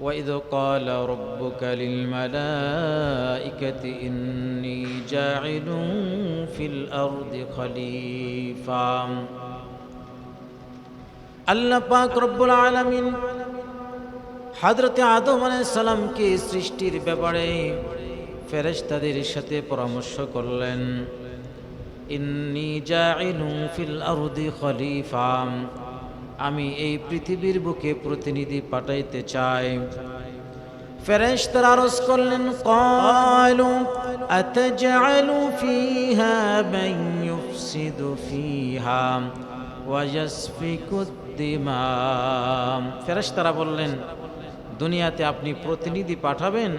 وإذ قال ربك للملائكة إني جاعل في الأرض خليفة আল্লাহ পাক রব্বুল আলামিন হযরতে আদম আলাইহিস সালামকে সৃষ্টির ব্যাপারে ফেরেশতাদের সাথে পরামর্শ করলেন ইন্নি জাইলু ফিল আরদি খলিফা আমি এই পৃথিবীর বুকে প্রতিনিধি পাঠাইতে চাই। ফেরেশতার আরজ করলেন কয়লু আতজালু ফিহা মান ইউফসিদু ফিহা ওয়া ফেরেশতারা বললেন, দুনিয়াতে আপনি প্রতিনিধি পাঠাবেন?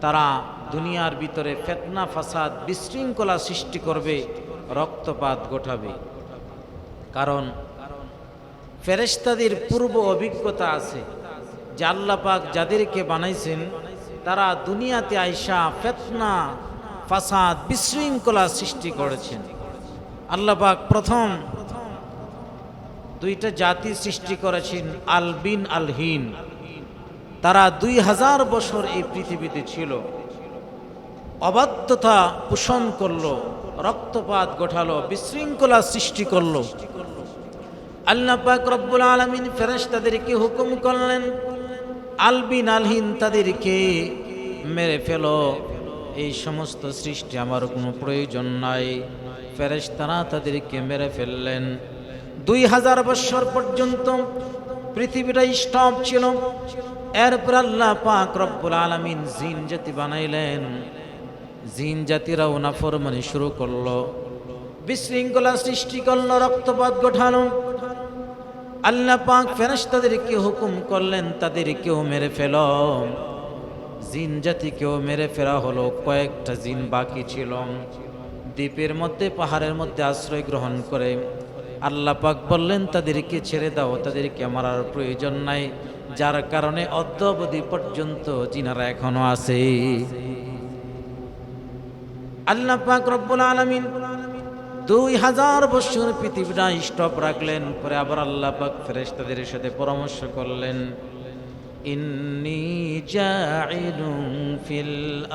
তারা দুনিয়ার ভিতরে ফেতনা, ফাসাদ, বিশৃঙ্খলা সৃষ্টি করবে, রক্তপাত ঘটাবে। কারণ ফেরেশতাদের পূর্ব অভিজ্ঞতা আছে। যে আল্লাহ পাক যাদেরকে বানাইছেন, তারা দুনিয়াতে আইসা ফেতনা, ফাসাদ, বিশৃঙ্খলা সৃষ্টি করেছেন। আল্লাহ পাক প্রথম দুইটা জাতি সৃষ্টি করেছেন আলবিন আলহিন তারা দুই হাজার বছর এই পৃথিবীতে ছিল। অবাধ্যতা পোষণ করল, রক্তপাত ঘটালো, বিশৃঙ্খলা সৃষ্টি করল। আল্লাহ পাক রব্বুল আলমিন ফেরেশ তাদেরকে হুকুম করলেন আলবিন আলহিন তাদেরকে মেরে ফেলো। এই সমস্ত সৃষ্টি আমার কোনো প্রয়োজন নাই। ফেরেশ তারা তাদেরকে মেরে ফেললেন। দুই হাজার বৎসর পর্যন্ত পৃথিবীটা স্টপ ছিল। এরপর আল্লাহ পাক রব্বুল আলমিন জিন জাতি বানাইলেন। জিন জাতিরাও নাফরমানি শুরু করল। বিশৃঙ্খলা সৃষ্টি করল, রক্তপাত ঘটানো আল্লাহ পাক ফেরেশতাদেরকে হুকুম করলেন, তাদেরকেও মেরে ফেল। জিন জাতিকেও মেরে ফেরা হলো, কয়েকটা জিন বাকি ছিল। দ্বীপের মধ্যে, পাহাড়ের মধ্যে আশ্রয় গ্রহণ করে। আল্লাহ পাক বললেন, তাদেরকে ছেড়ে দাও, তাদেরকে মারার প্রয়োজন নাই। যার কারণে অদ্যাবধি পর্যন্ত জিনারা এখনও আছে। আল্লাহ পাক রব্বুল আলামিন দুই হাজার বছর পৃথিবীটা স্টপ রাখলেন, পরে আবার আল্লাহ পাক ফেরেশতাদের সাথে পরামর্শ করলেন, ইন্নি ফিল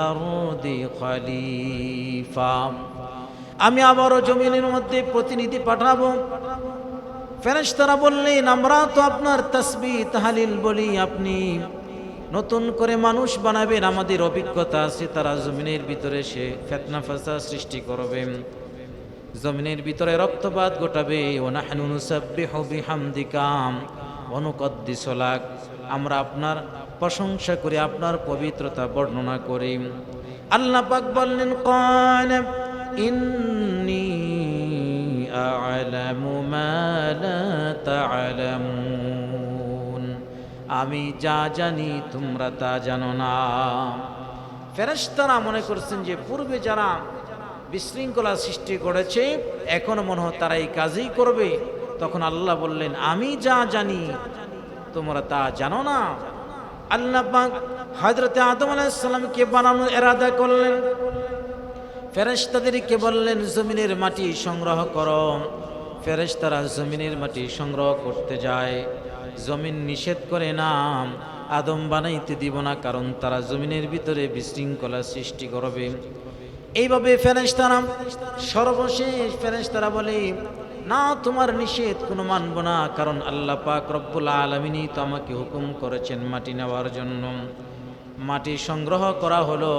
আরদি খলিফা। আমি আবারও জমিনের মধ্যে প্রতিনিধি পাঠাবো। ফেরেশতারা বললেন, আমরা তো আপনার তসবি তাহালিল বলি আপনি। নতুন করে মানুষ বানাবেন, আমাদের অভিজ্ঞতা আছে, তারা জমিনের ভিতরে সে ফেতনা ফাসা সৃষ্টি করবে। জমিনের ভিতরে রক্তপাত ঘটাবে। ওনাহানু নুসাব্বিহু বিহামদিকাম অনুকদ্দিসলাক আমরা আপনার প্রশংসা করি, আপনার পবিত্রতা বর্ণনা করি। আল্লাহ পাক বললেন কান ইন্নি আ'লামু তা'লামুন। আমি যা জানি তোমরা তা জানো না। ফেরেশতারা মনে করছেন যে, পূর্বে যারা বিশৃঙ্খলা সৃষ্টি করেছে, এখনও মনে হয় তারা এই কাজই করবে। তখন আল্লাহ বললেন, আমি যা জানি, তোমরা তা জানো না। আল্লাহ হজরতে আদম আলাইসাল্লামকে বানানোর এরাদা করলেন। ফেরেশতাদেরকে বললেন, জমিনের মাটি সংগ্রহ করো। ফেরেশতারা জমিনের মাটি সংগ্রহ করতে যায়। জমিন নিষেধ করে না আদম বানাইতে দিব না, কারণ তারা জমিনের ভিতরে বিশৃঙ্খলা সৃষ্টি করবে। এইভাবে ফেরেশতারা, সর্বশেষ ফেরেশতারা বলে, না, তোমার নিষেধ কোনো মানব না, কারণ আল্লাহ পাক রব্বুল আলমিনই তো আমাকে হুকুম করেছেন মাটি নেওয়ার জন্য। মাটি সংগ্রহ করা হলো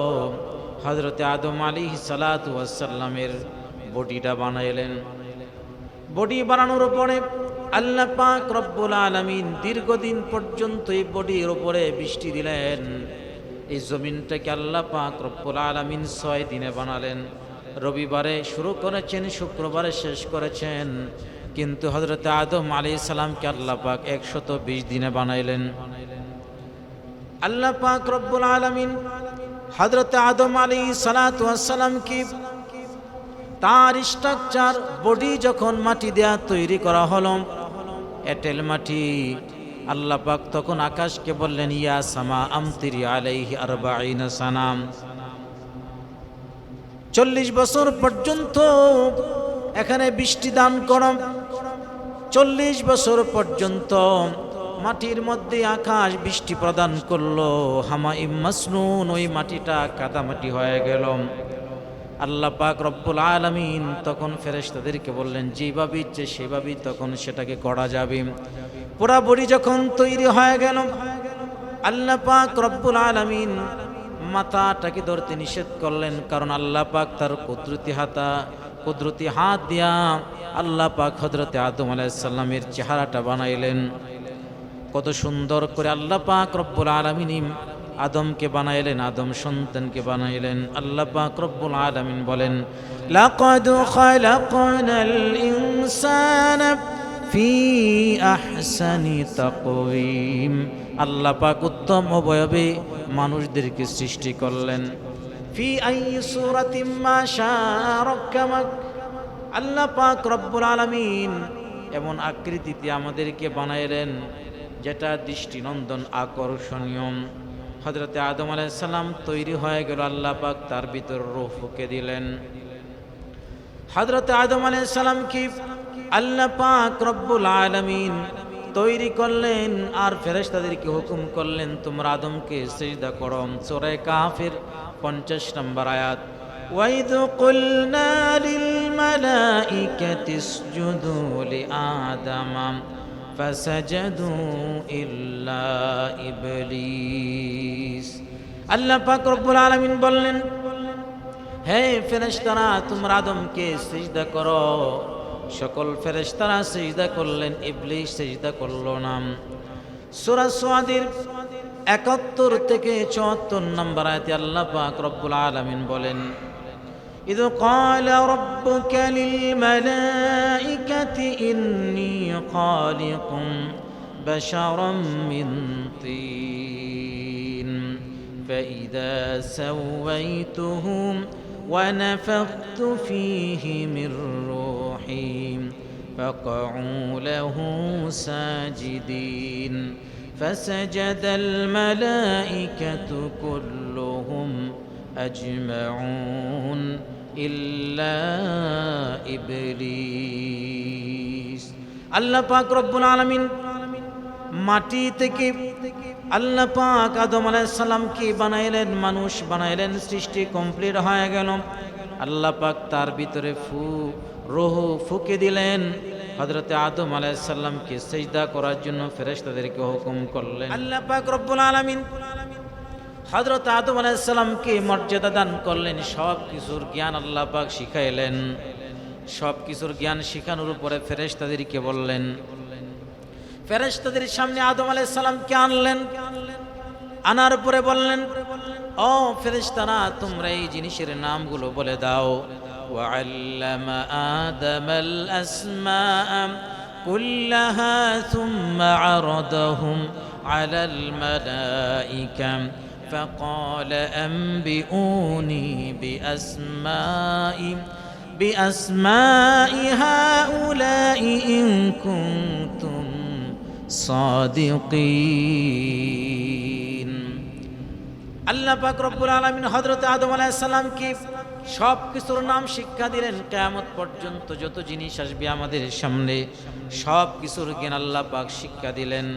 হজরতে আদম আলী সালাতামের বডিটা বানাইলেন। বডি বানানোর পরে আল্লাহ পাক রব্বুল আলমিন দীর্ঘদিন পর্যন্ত এই বডির উপরে বৃষ্টি দিলেন। এই জমিনটাকে আল্লাহ পাক রব্বুল আলমিন ছয় দিনে বানালেন। রবিবারে শুরু করেছেন, শুক্রবারে শেষ করেছেন। কিন্তু হজরত আদম আলী সালামকে আল্লাহ পাক একশত বিশ দিনে বানাইলেন। আল্লাহ পাক রব্বুল আলমিন হজরত আদম আলী সালাতামকে তার স্ট্রাকচার, বডি যখন মাটি দেয়া তৈরি করা হলো, এটেল মাটি আল্লাহ পাক তখন আকাশকে বললেন, ইয়া সামা আমতিরি আলাইহি আরবাইনা সানাম। চল্লিশ বছর পর্যন্ত এখানে বৃষ্টি দান করম চল্লিশ বছর পর্যন্ত মাটির মধ্যে আকাশ বৃষ্টি প্রদান করল। হামা ইমাসনুন ওই মাটিটা কাদামাটি হয়ে গেল। আল্লাহ পাক রব্বুল আলমিন তখন ফেরেশতাদেরকে বললেন, যেভাবে ইচ্ছে সেভাবেই তখন সেটাকে গড়া যাবে। পুরা বড়ি যখন তৈরি হয়ে গেল, আল্লাহ পাক রব্বুল আলমিন মাথাটাকে ধরতে নিষেধ করলেন, কারণ আল্লাহ পাক তার কুদরতি হাতা, কুদরতি হাত দিয়া আল্লাহ পাক হজরতে আদম আলাইসাল্লামের চেহারাটা বানাইলেন। কত সুন্দর করে আল্লাহ পাক রব্বুল আলমিন আদমকে বানাইলেন, আদম সন্তানকে বানাইলেন। আল্লাহ পাক রব্বুল আলমিন বলেন, লাকাদ খালাকনাল ইনসানা ফি আহসানি তাকওয়িম। আল্লাহ পাক উত্তম অবয়বে মানুষদেরকে সৃষ্টি করলেন। ফি আই সূরাতিম মা শারাকামাক আল্লাহ পাক রব্বুল আলামিন এমন আকৃতিতে আমাদেরকে বানাইলেন, যেটা দৃষ্টিনন্দন আকর্ষণীয়। হজরতে আদম আলাইসাল্লাম তৈরি হয়ে গেল, আল্লাহ পাক তার ভিতর রূহ ফুকে দিলেন। হজরতে আদম আলাইসাল্লাম কি? আল্লাহ পাক রব্বুল আলামিন তৈরি করলেন আর ফেরেশতাদেরকে হুকুম করলেন তোমরা আদমকে সিজদা করো সূরা কাফির 50 নম্বর আয়াত وإذ قلنا للملائكة اسجدوا لآدم فسجدوا إلا إبليس আল্লাহ পাক রব্বুল আলামিন বললেন হে ফেরেশতারা তোমরা আদমকে সিজদা করো সকল ফেরেশতারা সিজদা করলেন ইবলিস সিজদা করলো না সূরা সুয়াদের একাত্তর থেকে চুয়াত্তর নম্বর আয়াতে আল্লাহ পাক রব্বুল আলামিন বলেন إذ قال ربك للملائكة إني خالق بشرا من طين فإذا سويته ونفخت فيه من روحي فقعوا له ساجدين فسجد الملائكة كلهم أجمعون إلا إبليس আল্লাহ পাক রব্বুল আলামিন মাটি থেকে আল্লাহ পাক আদম আলাইসাল্লামকে বানাইলেন মানুষ বানাইলেন সৃষ্টি কমপ্লিট হয়ে গেল আল্লাহ পাক তার ভিতরে ফু রোহ ফুকে দিলেন। হজরতে আদম আলাইসাল্লামকে সেজদা করার জন্য ফেরেশ তাদেরকে হুকুম করলেন। আল্লাহ পাক রব্বুল আলামিন হজরত আদম আলাইসাল্লামকে মর্যাদা দান করলেন সব কিছুর জ্ঞান আল্লাহ পাক শিখাইলেন। সব কিছুর জ্ঞান শিখানোর উপরে ফেরেশতাদেরকে বললেন। ফেরেশ তাদের সামনে আদম আলাইসাল্লামকে আনলেন। আনার পরে বললেন, ও ফেরেশতারা, তোমরা এই জিনিসের নামগুলো বলে দাও। وعلم آدم الأسماء كلها ثم عرضهم على الملائكة فقال أنبئوني بأسماء بأسماء هؤلاء إن كنتم صادقين আল্লাহ পাক রব্বুল আলামিন হযরত আদম আলাইহিস সালামকে সব কিছুর নাম শিক্ষা দিলেন কিয়ামত পর্যন্ত যত জিনিস আসবে আমাদের সামনে সব কিছুর জ্ঞান আল্লাহ পাক শিক্ষা দিলেন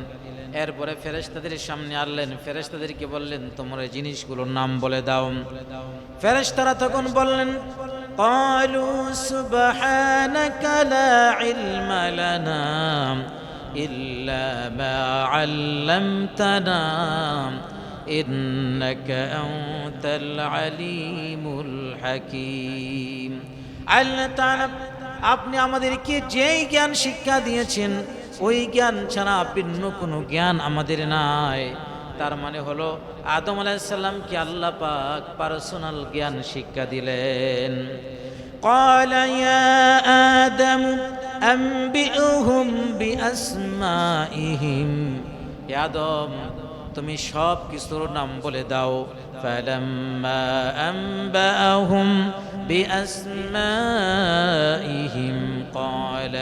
এরপরে ফেরেশতাদের সামনে আনলেন ফেরেশতাদেরকে বললেন তোমরা এই জিনিসগুলোর নাম বলে দাও ফেরেশতারা তখন বললেন قالوا سبحانك لا علم لنا إلا ما علمتنا إنك أنت العليم الحكيم আল্লাহ তাআলা আপনি আমাদেরকে যেই জ্ঞান শিক্ষা দিয়েছেন ওই জ্ঞান ছাড়া ভিন্ন কোনো জ্ঞান আমাদের নাই তার মানে হলো আদম আলাইসাল্লামকে আল্লাহ পাক পার্সোনাল জ্ঞান শিক্ষা দিলেন قال يا آدم أنبئهم بأسمائهم يا آدم তুমি সব কিছুর নাম বলে দাও فلما أنبأهم بأسمائهم قال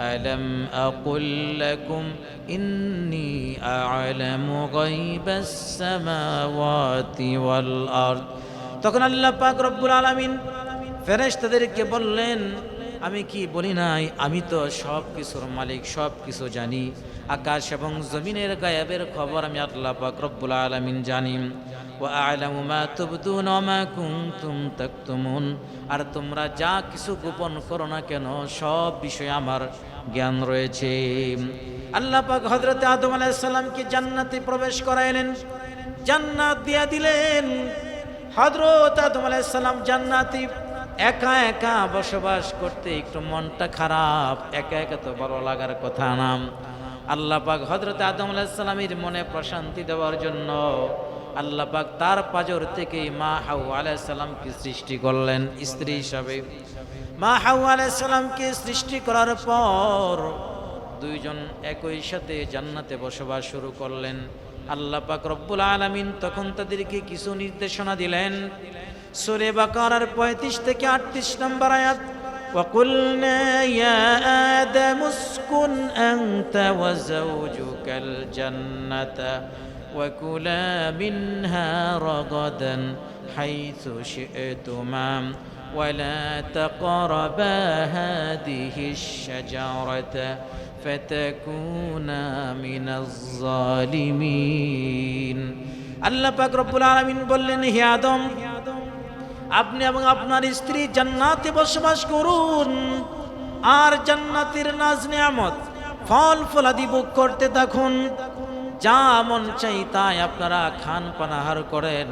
ألم أقل لكم إني أعلم غيب السماوات والأرض তখন আল্লাহ পাক রব্বুল আলামিন ফেরেশতাদেরকে বললেন আমি কি বলি নাই? আমি তো সব কিছুর মালিক সব কিছু জানি। আকাশ এবং জমিনের গায়েবের খবর আমি আল্লাহ পাক রব্বুল আলামিন জানি। ও আলামু মা তুবদুন ওয়া মা কুনতুম তাকতুমুন। আর তোমরা যা কিছু গোপন করো না কেন, সব বিষয়ে আমার জ্ঞান রয়েছে। আল্লাহ পাক হযরত আদম আলাইহিস সালামকে জান্নাতে প্রবেশ করাইলেন। জান্নাত দিয়া দিলেন। হযরত আদম আলাইহিস সালাম জান্নাতি একা একা বসবাস করতে একটু মনটা খারাপ। একা একা তো বড় লাগার কথা নাম আল্লাহ পাক হজরত আদম আলাইসালামের মনে প্রশান্তি দেওয়ার জন্য আল্লাহ পাক তার পাজর থেকে মা হাউ আলাইসাল্লামকে সৃষ্টি করলেন, স্ত্রী হিসাবে। মা হাউ আলাইসাল্লামকে সৃষ্টি করার পর দুইজন একই সাথে জান্নাতে বসবাস শুরু করলেন। আল্লাহ পাক রব্বুল আলামিন তখন তাদেরকে কিছু নির্দেশনা দিলেন। সুরে বাকারার পঁয়ত্রিশ থেকে আটত্রিশ নম্বর আয়াত وقلنا يا آدم اسكن أنت وزوجك الجنة وكلا منها رغدا حيث شئتما ولا تقربا هذه الشجرة فتكونا من الظالمين আল্লাহ পাক রব্বুল আলামিন বললেন হে আদম আপনি এবং আপনার স্ত্রী জান্নাতে বসবাস করুন। আর জান্নাতের নাজ নিয়ামত ফল ফলাদি বুক করতে দেখুন যা মন চাই তাই আপনারা খান পানাহার করেন।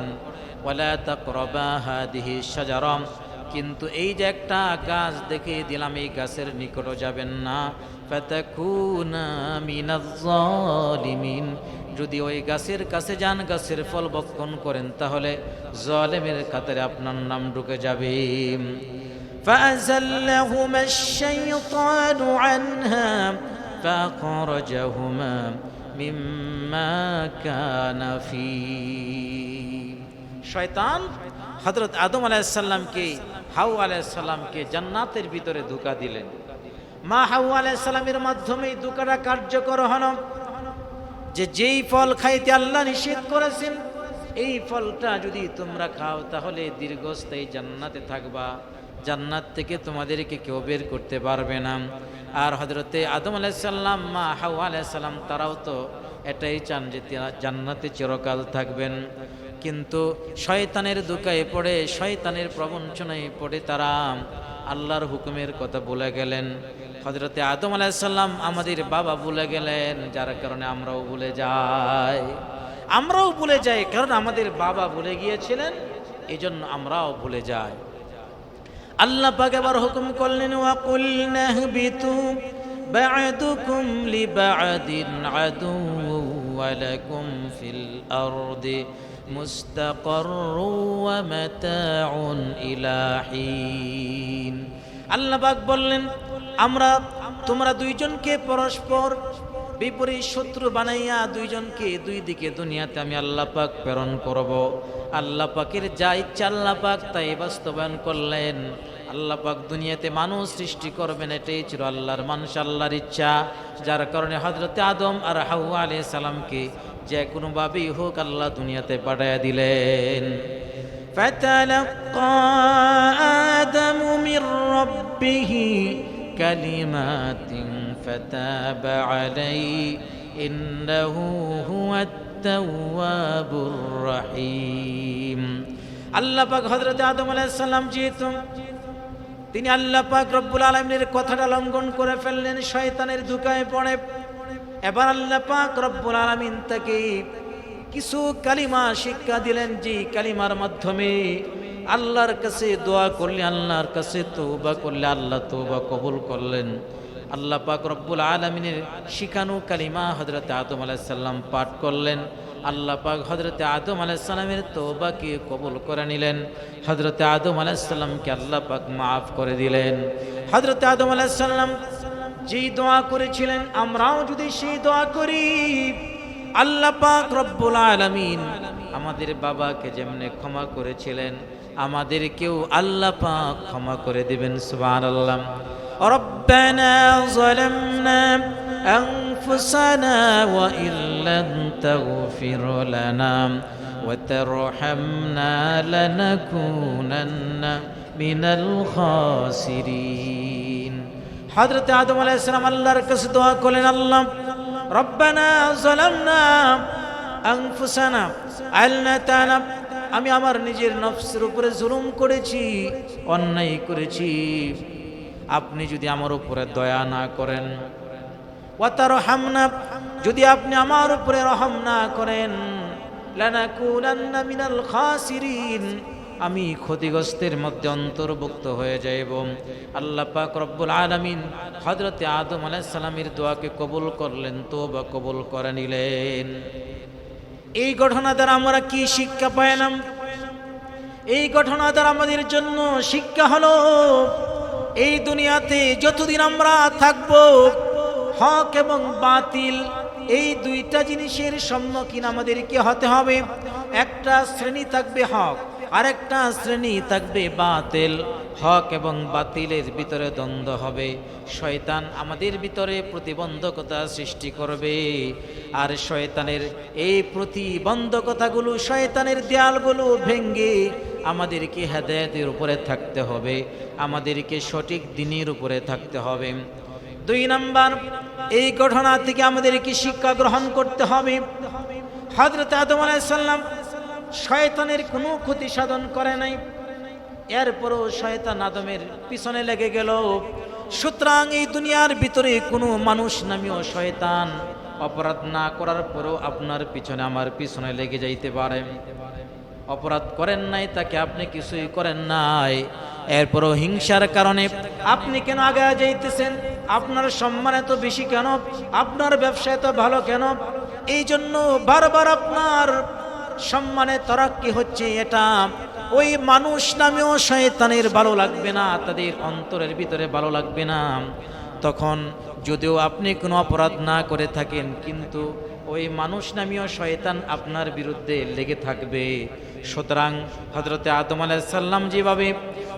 ওয়ালা তাকরাবা হাদিহি শাজারাম। কিন্তু এই যে একটা গাছ দেখে দিলাম এই গাছের নিকটও যাবেন না ফাতাকুনা মিনাজ জালিমিন যদি ওই গাছের কাছে যান গাছের ফল বক্ষণ করেন তাহলে জলেমের কাতারে আপনার নাম ঢুকে যাবে فأزلهما الشيطان عنها فأخرجهما مما كان فيه শয়তান হযরত আদম আলাইসাল্লামকে হাউ আলাইসাল্লামকে জান্নাতের ভিতরে ধোকা দিলেন। মা হাউ আলাইসাল্লামের মাধ্যমে এই ধোকাটা কার্যকর হন যে যেই ফল খাইতে আল্লাহ নিষেধ করেছেন, এই ফলটা যদি তোমরা খাও, তাহলে দীর্ঘস্থায়ী জান্নাতে থাকবা। জান্নাত থেকে তোমাদেরকে কেউ বের করতে পারবে না। আর হজরতে আদম আলাইসাল্লাম মা হাউ আলাইসাল্লাম তারাও তো এটাই চান যে জান্নাতে চিরকাল থাকবেন। কিন্তু শয়তানের দুকায় পড়ে, শয়তানের প্রবঞ্চনায় পড়ে তারা আল্লাহর হুকুমের কথা বলে গেলেন। হজরতে আদম আলাইসাল্লাম আমাদের বাবা ভুলে গেলেন, যার কারণে আমরাও ভুলে যাই। আমরাও ভুলে যাই, কারণ আমাদের বাবা ভুলে গিয়েছিলেন এই জন্য আমরাও ভুলে যাই। আল্লাহ এবার হুকুম করলেন, ওয়াকুল নাহবিতু বা'দুকুম লিবা'দিন আদু ফিল আরদি মুস্তাকাররু ওয়া মাতাউন ইলা হিন আল্লাহ পাক বললেন, আমরা তোমরা দুইজনকে পরস্পর বিপরীত শত্রু বানাইয়া দুইজনকে দুই দিকে দুনিয়াতে আমি আল্লাহ পাক প্রেরণ করব। আল্লাহ পাকের যা ইচ্ছা আল্লাহ পাক তাই বাস্তবায়ন করলেন। আল্লাহ পাক দুনিয়াতে মানুষ সৃষ্টি করবেন এটাই ছিল আল্লাহর মানুষ আল্লাহর ইচ্ছা যার কারণে হজরতে আদম আর হাউয়া আলি সালামকে যে কোনোভাবেই হোক আল্লাহ দুনিয়াতে পাঠাইয়া দিলেন فتلقى آدم من ربه كلمات فتاب عليه إنه هو التواب الرحيم আল্লাহ পাক হযরত আদম আলাইহিস সালাম যেহেতু তিনি আল্লাহ পাক রব্বুল আলামিনের কথাটা লঙ্ঘন করে ফেললেন, শয়তানের ধোকায় পড়ে। এবার আল্লাহ পাক রব্বুল আলামিন তাকে কিছু কালিমা শিক্ষা দিলেন, যে কালিমার মাধ্যমে আল্লাহর কাছে দোয়া করলে আল্লাহর কাছে তৌবা করলে আল্লাহ তৌবা কবুল করলেন। আল্লাহ পাক রব্বুল আলমিনের শিখানু কালিমা হজরত আদম আলাইসাল্লাম পাঠ করলেন। আল্লাহ পাক হজরতে আদম আলাইসাল্লামের তোবাকে কবুল করে নিলেন। হজরতে আদম আলাইসাল্লামকে আল্লাহ পাক মাফ করে দিলেন। হজরতে আদম আলাইসাল্লাম যেই দোয়া করেছিলেন, আমরাও যদি সেই দোয়া করি, আল্লাহ পাক রব্বুল আলমিন আমাদের বাবাকে যেমনে ক্ষমা করেছিলেন, আমাদেরকেও আল্লাহ পাক ক্ষমা করে দেবেন সুবাহ আল্লাহ যালামনা أنفسنا وإن لم تغفر لنا وترحمنا لنكونن من الخاسرين হজরত আদম আলাইসালাম আল্লাহর কাছে দোয়া করলেন আল্লাহ রব্বানা জালামনা আনফুসানা আলনাতানা আমি আমার নিজের নফসের উপরে জুলুম করেছি অন্যায় করেছি আপনি যদি আমার উপরে দয়া না করেন ওয়াতার হামনা যদি আপনি আমার উপরে রহম না করেন আমি ক্ষতিগ্রস্তের মধ্যে অন্তর্ভুক্ত হয়ে যাইব। আল্লাহ পাক রব্বুল আলামিন হযরতে আদম আলাইহিস সালামের দোয়াকে কবুল করলেন, তওবা কবুল করে নিলেন। এই ঘটনা দ্বারা আমরা কি শিক্ষা পাইলাম? এই ঘটনা দ্বারা আমাদের জন্য শিক্ষা হলো, এই দুনিয়াতে যতদিন আমরা থাকব হক এবং বাতিল, এই দুইটা জিনিসের সম্মুখীন আমাদেরকে হতে হবে। একটা শ্রেণি থাকবে হক, আরেকটা শ্রেণি থাকবে বাতিল। হক এবং বাতিলের ভিতরে দ্বন্দ্ব হবে। শয়তান আমাদের ভিতরে প্রতিবন্ধকতা সৃষ্টি করবে। আর শয়তানের এই প্রতিবন্ধকতাগুলো, শয়তানের দেয়ালগুলো ভেঙ্গে আমাদেরকে হেদায়তের উপরে থাকতে হবে। আমাদেরকে সঠিক দিনের উপরে থাকতে হবে। দুই নাম্বার, এই ঘটনা থেকে আমাদের কি শিক্ষা গ্রহণ করতে হবে। হজরত আদম আলাইসাল্লাম শয়তানের কোনো ক্ষতি সাধন করে নাই। এরপরও শয়তান আদমের পিছনে লেগে গেল। সুতরাং এই দুনিয়ার ভিতরে কোনো মানুষ নামীয় শয়তান অপরাধ না করার পরেও আপনার পিছনে আমার পিছনে লেগে যাইতে পারে। অপরাধ করেন নাই, তাকে আপনি কিছুই করেন নাই। এরপরও হিংসার কারণে আপনি কেন আগে যাইতেছেন? আপনার সম্মান এত বেশি কেন? আপনার ব্যবসা এত ভালো কেন? এই জন্য বারবার আপনার সম্মানে তরাক্কি হচ্ছে এটা। ওই মানুষ নামেও শয়তানের ভালো লাগবে না, তাদের অন্তরের ভিতরে ভালো লাগবে না। তখন যদিও আপনি কোনো অপরাধ না করে থাকেন, কিন্তু ওই মানুষ নামীয় শয়তান আপনার বিরুদ্ধে লেগে থাকবে। সুতরাং হজরতে আদম আলাইসাল্লাম যেভাবে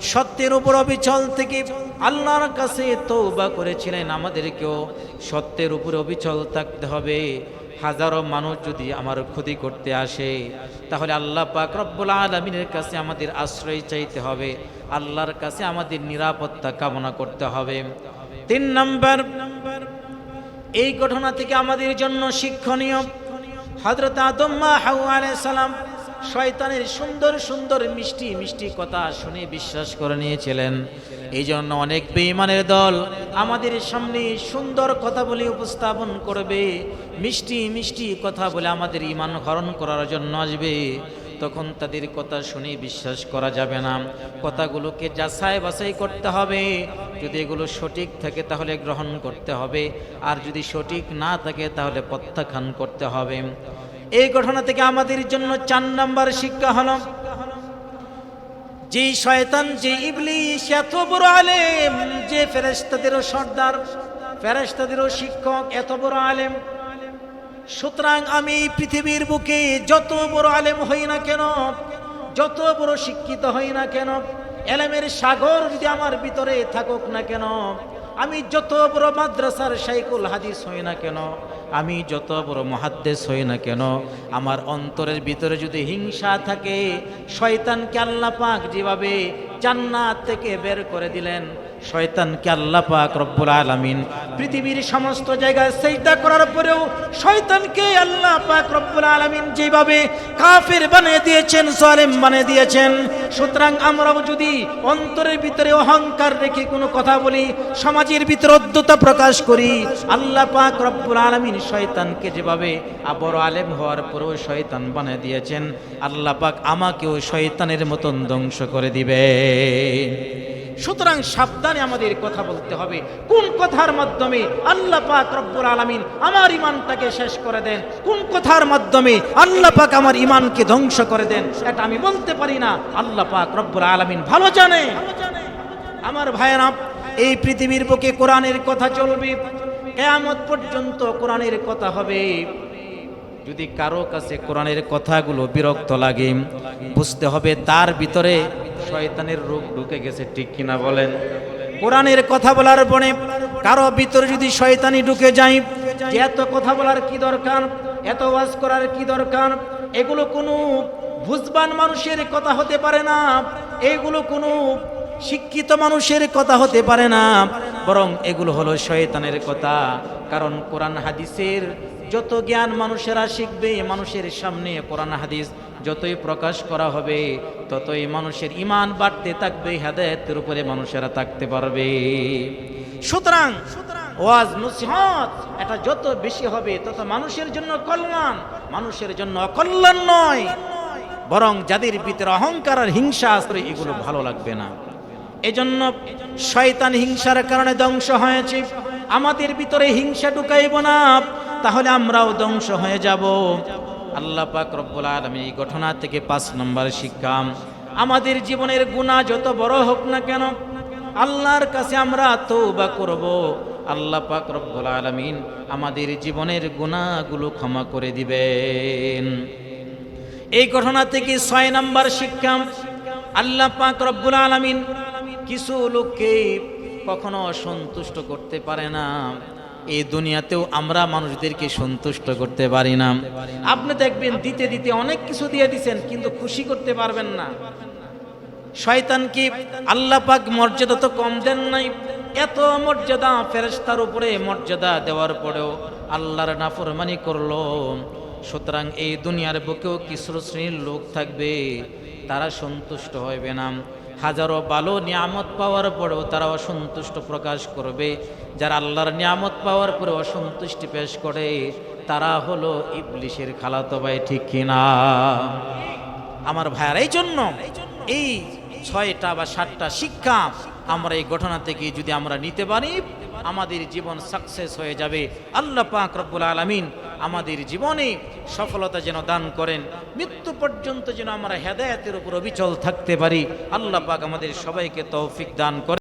সত্যের উপর অবিচল থেকে আল্লাহর কাছে তৌবা করেছিলেন। আমাদেরকেও সত্যের উপর অবিচল থাকতে হবে। হাজারো মানুষ যদি আমার ক্ষতি করতে আসে, তাহলে আল্লাহ পাক রব্বুল আলমিনের কাছে আমাদের আশ্রয় চাইতে হবে। আল্লাহর কাছে আমাদের নিরাপত্তা কামনা করতে হবে। তিন নম্বর, এই ঘটনা থেকে আমাদের জন্য শিক্ষণীয়। হজরত আদম্মা হাউ সালাম শয়তানের সুন্দর সুন্দর মিষ্টি মিষ্টি কথা শুনে বিশ্বাস করে নিয়েছিলেন। এই জন্য অনেক বেঈমানের দল আমাদের সামনে সুন্দর কথা বলে উপস্থাপন করবে, মিষ্টি মিষ্টি কথা বলে আমাদের ইমান হরণ করার জন্য আসবে। তখন তাদের কথা শুনে বিশ্বাস করা যাবে না। কথাগুলোকে যাচাই বাছাই করতে হবে। যদি এগুলো সঠিক থাকে তাহলে গ্রহণ করতে হবে। আর যদি সঠিক না থাকে তাহলে প্রত্যাখ্যান করতে হবে। এই ঘটনা থেকে আমাদের জন্য চার নাম্বার শিক্ষা হলো যে শয়তান যে ইবলিশ, এত বড় আলেম, যে ফেরেস্তাদেরও সর্দার ফেরেস্তাদেরও শিক্ষক, এত বড় আলেম। সুতরাং আমি পৃথিবীর বুকে যত বড় আলেম হই না কেন, যত বড় শিক্ষিত হই না কেন, এলেমের সাগর যদি আমার ভিতরে থাকুক না কেন আমি যত বড় মাদ্রাসার সাইকুল হাদিস হই না কেন, আমি যত বড় মহাদ্দেশ হই না কেন, আমার অন্তরের ভিতরে যদি হিংসা থাকে, শয়তানকে আল্লাহ যেভাবে জান্নাত থেকে বের করে দিলেন শয়তানকে আল্লাহ পাক রব্বুল আলামিন পৃথিবীর সমস্ত জায়গায় সেইটা করার পরেও শয়তানকে আল্লাহ পাক রব্বুল আলামিন যেভাবে কাফের বানিয়ে দিয়েছেন সালেম বানিয়ে দিয়েছেন, সুতরাং আমরাও যদি অন্তরের ভিতরে অহংকার রেখে কোনো কথা বলি, সমাজের ভিতরে অদ্যতা প্রকাশ করি, আল্লাহ পাক রব্বুল আলামিন শয়তানকে যেভাবে বড় আলেম হওয়ার পরেও শয়তান বানিয়ে দিয়েছেন, আল্লাহ পাক আমাকেও শয়তানের মতন ধ্বংস করে দিবে সুতরাং সাবধানে আমাদের কথা বলতে হবে। কোন কথার মাধ্যমে আল্লাহ পাক রব্বুল আলামিন আমার ইমানটাকে শেষ করে দেন? কোন কথার মাধ্যমে আল্লাহ পাক আমার ইমানকে ধ্বংস করে দেন? এটা আমি বলতে পারি না। আল্লাহ পাক রব্বুল আলামিন ভালো জানে। আমার ভাইয়েরা, এই পৃথিবীর বুকে কোরআনের কথা চলবে। কেয়ামত পর্যন্ত কোরআনের কথা হবে। যদি কারও কাছে কোরআনের কথাগুলো বিরক্ত লাগে, বুঝতে হবে তার ভিতরে শয়তানের রোগ ঢুকে গেছে, ঠিক কিনা বলেন? কোরআনের কথা বলার পরে কারও ভিতরে যদি শয়তানি ঢুকে যায়, যে এত কথা বলার কি দরকার, এত ওয়াজ করার কি দরকার, এগুলো কোনো বুঝবান মানুষের কথা হতে পারে না, এগুলো কোনো শিক্ষিত মানুষের কথা হতে পারে না, বরং এগুলো হলো শয়তানের কথা। কারণ কোরআন হাদিসের যত জ্ঞান মানুষেরা শিখবে, মানুষের সামনে কোরআন হাদিস যতই প্রকাশ করা হবে, ততই মানুষের ইমান বাড়তে থাকবে, হেদায়তের উপরে মানুষেরা থাকতে পারবে। সুতরাং ওয়াজ নসিহত, এটা যত বেশি হবে, তত মানুষের জন্য কল্যাণ, মানুষের জন্য অকল্যাণ নয়। বরং যাদের ভিতরে অহংকার আর হিংসা আছে, এগুলো ভালো লাগবে না। এজন্য শয়তান হিংসার কারণে ধ্বংস হয়েছে। আমাদের ভিতরে হিংসা ঢুকাইব না, তাহলে আমরাও ধ্বংস হয়ে যাব। আল্লাহ পাক রব্বুল আলামিন এই ঘটনা থেকে পাঁচ নম্বর শিক্ষা আমাদের জীবনের গুণা যত বড় হোক না কেন, আল্লাহর কাছে আমরা তৌবা করব। আল্লাহ পাক রব্বুল আলামিন আমাদের জীবনের গুণাগুলো ক্ষমা করে দিবেন। এই ঘটনা থেকে ছয় নাম্বার শিক্ষা আল্লাহ পাক রব্বুল আলামিন কিছু লোককে কখনো সন্তুষ্ট করতে পারে না। এই দুনিয়াতেও আমরা মানুষদেরকে সন্তুষ্ট করতে পারি না। আপনি দেখবেন দিতে দিতে অনেক কিছু দিয়ে দিচ্ছেন কিন্তু খুশি করতে পারবেন না। শয়তানকে আল্লাহ পাক মর্যাদা তো কম দেন নাই? এত মর্যাদা ফেরেস্তার উপরে মর্যাদা দেওয়ার পরেও আল্লাহর নাফরমানি করল। সুতরাং এই দুনিয়ার বুকেও কিছু শ্রেণির লোক থাকবে, তারা সন্তুষ্ট হইবে না। হাজারো ভালো নিয়ামত পাওয়ার পরেও তারা অসন্তুষ্ট প্রকাশ করবে। যারা আল্লাহর নিয়ামত পাওয়ার পরে অসন্তুষ্টি পেশ করে, তারা হলো ইবলিশের খালাতো ভাই, ঠিক কিনা আমার ভাইয়ার এই জন্য এই ছয়টা বা সাতটা শিক্ষা আমরা এই ঘটনা থেকে যদি আমরা নিতে পারি, আমাদের জীবন সাকসেস হয়ে যাবে। আল্লাহ পাক রব্বুল আলমিন আমাদের জীবনে সফলতা যেন দান করেন, মৃত্যু পর্যন্ত যেন আমরা হেদায়াতের উপর অবিচল থাকতে পারি। আল্লাহ পাক আমাদের সবাইকে তৌফিক দান করেন।